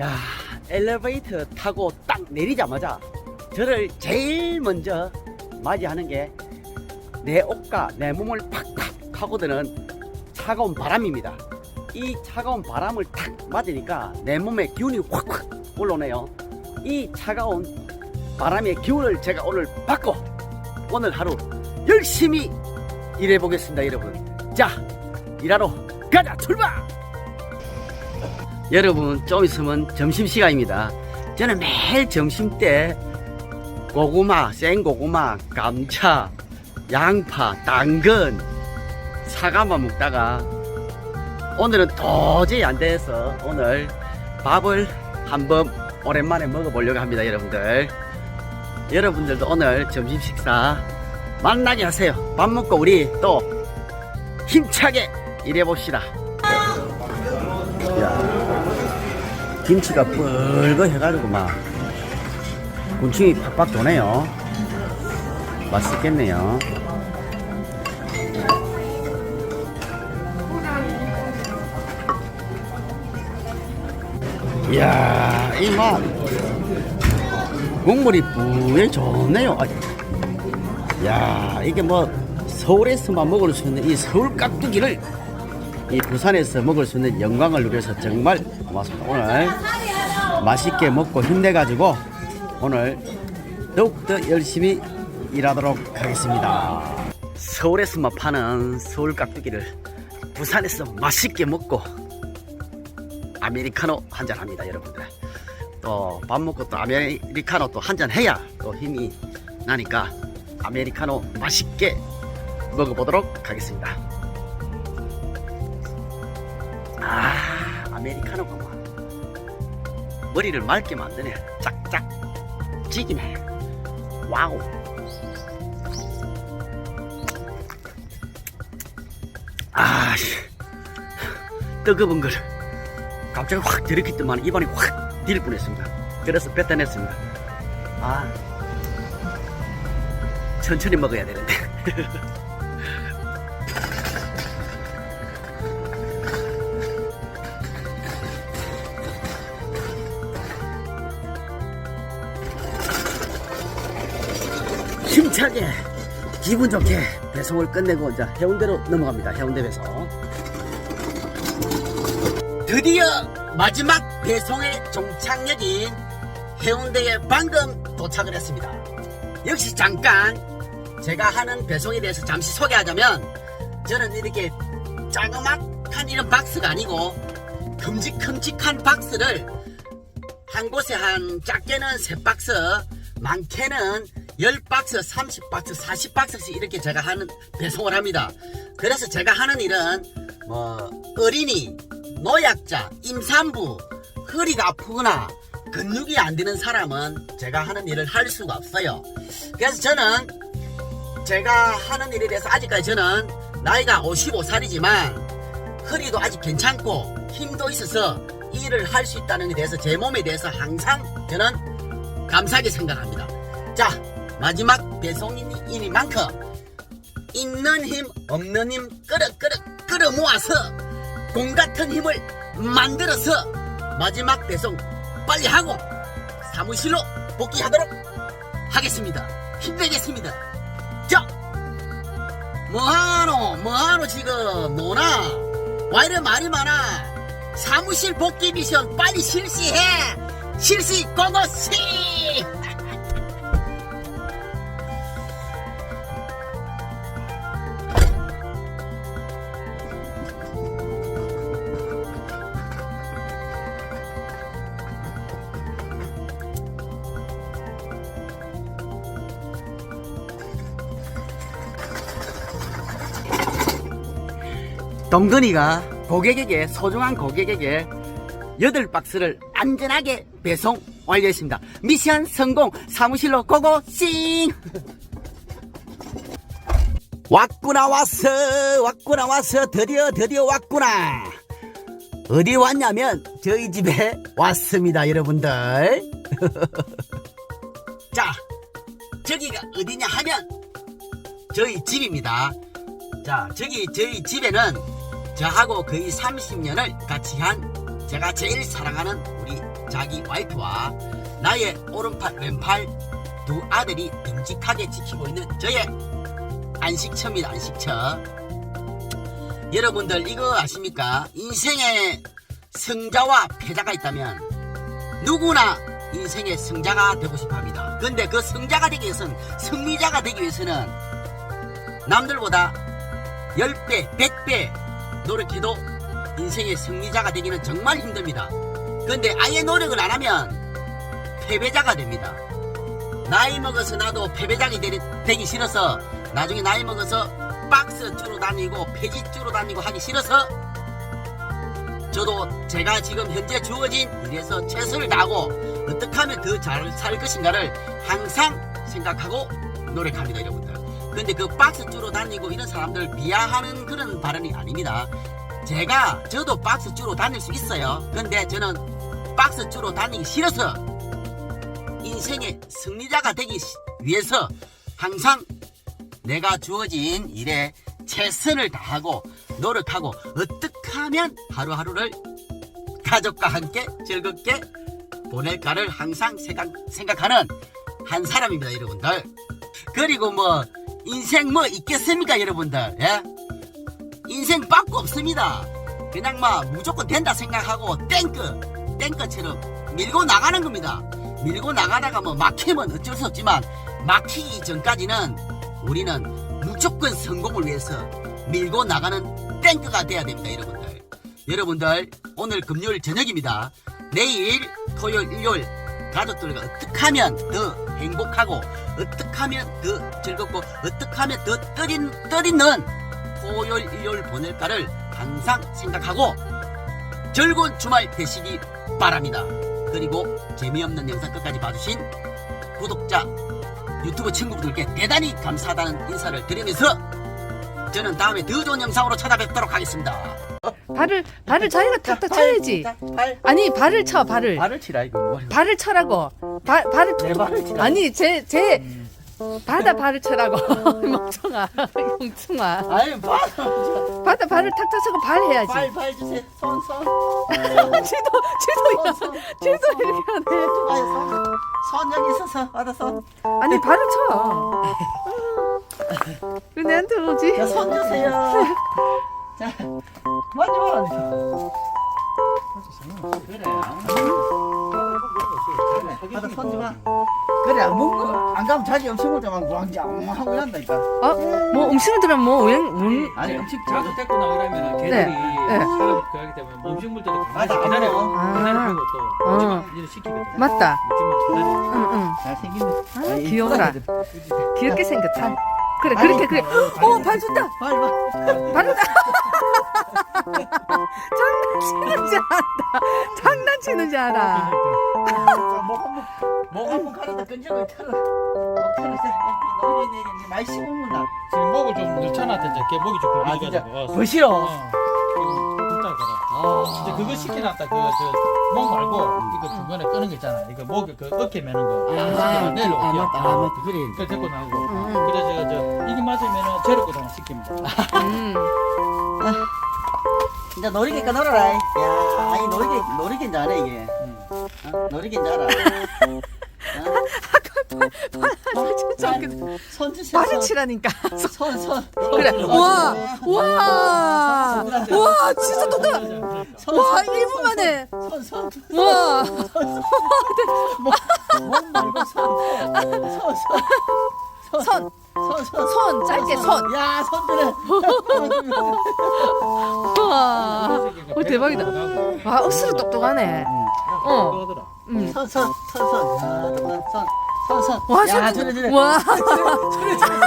야, 엘리베이터 타고 딱 내리자마자 저를 제일 먼저 맞이하는 게 내 옷과 내 몸을 팍팍 하고 드는 차가운 바람입니다. 이 차가운 바람을 탁 맞으니까 내 몸에 기운이 확확 올라오네요. 이 차가운 바람의 기운을 제가 오늘 받고 오늘 하루 열심히 일해 보겠습니다, 여러분. 자, 일하러 가자, 출발! 여러분, 좀 있으면 점심시간입니다. 저는 매일 점심 때 고구마, 생고구마, 감자, 양파, 당근, 사과만 먹다가 오늘은 도저히 안 돼서 오늘 밥을 한번 오랜만에 먹어보려고 합니다, 여러분들. 여러분들도 오늘 점심 식사 만나게 하세요. 밥 먹고 우리 또 힘차게 일해봅시다. 야, 김치가 뻘거 해가지고 막 군침이 팍팍 도네요. 맛있겠네요. 이야, 이 맛. 국물이 뿌에 좋네요. 아, 야, 이게 뭐 서울에서만 먹을 수 있는 이 서울 깍두기를 이 부산에서 먹을 수 있는 영광을 누려서 정말 고맙습니다. 오늘 맛있게 먹고 힘내가지고 오늘 더욱더 열심히 일하도록 하겠습니다. 서울에서만 파는 서울 깍두기를 부산에서 맛있게 먹고 아메리카노 한 잔 합니다, 여러분들. 또 밥 먹고 또 아메리카노 또 한 잔 해야 또 힘이 나니까 아메리카노 맛있게 먹어보도록 하겠습니다. 아메리카노가 뭐 머리를 맑게 만드네. 짝짝 찌기네. 와우. 아, 씨. 뜨거운 걸 갑자기 확 들이켰더만 입안이 확딜 뻔했습니다. 그래서 뱉어냈습니다. 아, 천천히 먹어야 되는데. 힘차게 기분 좋게 배송을 끝내고 이제 해운대로 넘어갑니다. 해운대 배송. 드디어 마지막 배송의 종착역인 해운대에 방금 도착을 했습니다. 역시 잠깐 제가 하는 배송에 대해서 잠시 소개하자면 저는 이렇게 자그막한 이런 박스가 아니고 큼직큼직한 박스를 한 곳에 한 작게는 세 박스 많게는 10박스, 30박스, 40박스씩 이렇게 제가 하는 배송을 합니다. 그래서 제가 하는 일은 뭐 어린이, 노약자, 임산부, 허리가 아프거나 근육이 안 되는 사람은 제가 하는 일을 할 수가 없어요. 그래서 저는 제가 하는 일에 대해서 아직까지 저는 나이가 55살이지만 허리도 아직 괜찮고 힘도 있어서 이 일을 할 수 있다는 데 대해서 제 몸에 대해서 항상 저는 감사하게 생각합니다. 자, 마지막 배송인이니만큼 있는 힘, 없는 힘 끌어 끌어 끌어 모아서 공 같은 힘을 만들어서 마지막 배송 빨리 하고 사무실로 복귀하도록 하겠습니다. 힘내겠습니다. 자, 뭐하노, 뭐하노 지금 노나? 와 이래 말이 많아? 사무실 복귀 미션 빨리 실시해. 실시 고고씨. 동근이가 고객에게 소중한 고객에게 여덟 박스를 안전하게 배송 완료했습니다. 미션 성공! 사무실로 고고 싱! 왔구나 왔어! 왔구나 왔어! 드디어 드디어 왔구나! 어디 왔냐면 저희 집에 왔습니다 여러분들. 자 저기가 어디냐 하면 저희 집입니다. 자 저기 저희 집에는 저하고 거의 30년을 같이 한 제가 제일 사랑하는 우리 자기 와이프와 나의 오른팔 왼팔 두 아들이 듬직하게 지키고 있는 저의 안식처입니다 안식처. 여러분들 이거 아십니까? 인생에 승자와 패자가 있다면 누구나 인생의 승자가 되고 싶어 합니다. 근데 그 승자가 되기 위해서는 승리자가 되기 위해서는 남들보다 10배 100배 노력해도 인생의 승리자가 되기는 정말 힘듭니다. 근데 아예 노력을 안 하면 패배자가 됩니다. 나이 먹어서 나도 패배자가 되기, 되기 싫어서 나중에 나이 먹어서 박스 주로 다니고 폐지 주로 다니고 하기 싫어서 저도 제가 지금 현재 주어진 일에서 최선을 다하고 어떻게 하면 더 잘 살 것인가를 항상 생각하고 노력합니다 여러분들 근데 그 박스 주로 다니고 이런 사람들 비하하는 그런 발언이 아닙니다. 제가 저도 박스 주로 다닐 수 있어요. 근데 저는 박스 주로 다니기 싫어서 인생의 승리자가 되기 시- 위해서 항상 내가 주어진 일에 최선을 다하고 노력하고 어떻게 하면 하루하루를 가족과 함께 즐겁게 보낼까를 항상 생각, 생각하는 한 사람입니다 여러분들. 그리고 뭐 인생 뭐 있겠습니까 여러분들? 예? 인생 빠꾸 없습니다. 그냥 막 무조건 된다 생각하고 땡크 땡크처럼 밀고 나가는 겁니다. 밀고 나가다가 뭐 막히면 어쩔 수 없지만 막히기 전까지는 우리는 무조건 성공을 위해서 밀고 나가는 땡크가 돼야 됩니다 여러분들. 여러분들 오늘 금요일 저녁입니다. 내일 토요일 일요일 가족들과 어떻게 하면 더 행복하고 어떻게 하면 더 즐겁고 어떻게 하면 더 떨인, 떨이는 토요일 일요일 보낼까를 항상 생각하고 즐거운 주말 되시기 바랍니다. 그리고 재미없는 영상 끝까지 봐주신 구독자 유튜브 친구분들께 대단히 감사하다는 인사를 드리면서 저는 다음에 더 좋은 영상으로 찾아뵙도록 하겠습니다. 발을 발을 자기가 탁탁 쳐야지. 발, 아니 발을 쳐 발을 발을 치라 이거 뭐. 발을 쳐라고. 발 발을 내 툭툭. 발을 치라. 아니 제 제 바다 발을 쳐라고. 멍청아 멍청아. 아니 발, 바다 발을 탁탁 쳐고 발 해야지. 발, 발 주세요. 손, 손. 지도 지도 손, 손. 지도 이렇게 하네. 아니, 손. 손 여기 있어서 받아 손. 아니 발을 쳐. 왜 내한테 오지? 야, 손 주세요. 자, 만져봐라. 그래. 받아 손 줘봐. 그래, 먹고 안 가면 자기 음식 먹자막 왕장 하고 이런다니까. 어? 뭐 음식을 들으면 뭐 오행 뭔? 아니 음식 데리고 나오려면 걔들이 네, 네. 사람 그하기 때문에 뭐 가만히 기다려 안 먹어. 보고 또 어. 묵지마 일을 시키거든 맞다. 기다려 응 응. 잘생기네. 아, 귀여워라. 귀엽게 생겼다. 그래 그렇게 그래. 발 봐. 발을 장난치는 줄 알아. 장난치는 줄 알아. 목 한번 목 한번 가려다 끈적을 털어. 목 털어. 너희 내 많이 씹으면 지금 목을 좀 넣잖아 진짜 걔 목이 좀 아, 굵어가지고 더 싫어. 어, 지금 굵다 아, 진짜 그거 시켜놨다 그저목 말고 이거 중간에 끄는 거 있잖아 이거 목에 그 어깨 매는 거 아, 내려 아, 맞다. 아, 맞다. 그래. 그 데리고 나오고 음. 그래서 제가 저 이게 맞으면은 재료 거동 시킵니다 음. 이제 놀이기니까 놀아라. 야, 이 놀이기 놀이기인 줄 알아 이게. 어? 놀이기인 줄알 아. 진짜 웃기다. 손 주세요. 손. 치라니까. 손, 손. 그래. 와, 와, 와, 진짜. 손, 와, 손, 1분 만에. 손, 손. 와, 몸 말고 손. 손, 손. 손, 손, 손. 손, 짧게 손. 야, 손 들어. 와, 어, 대박이다. 와, 억수로 똑똑하네. 어. 음. 손, 손, 손, 손. 손, 손. 와, 야, 손. 저래, 저래. 와, 저래, 저래.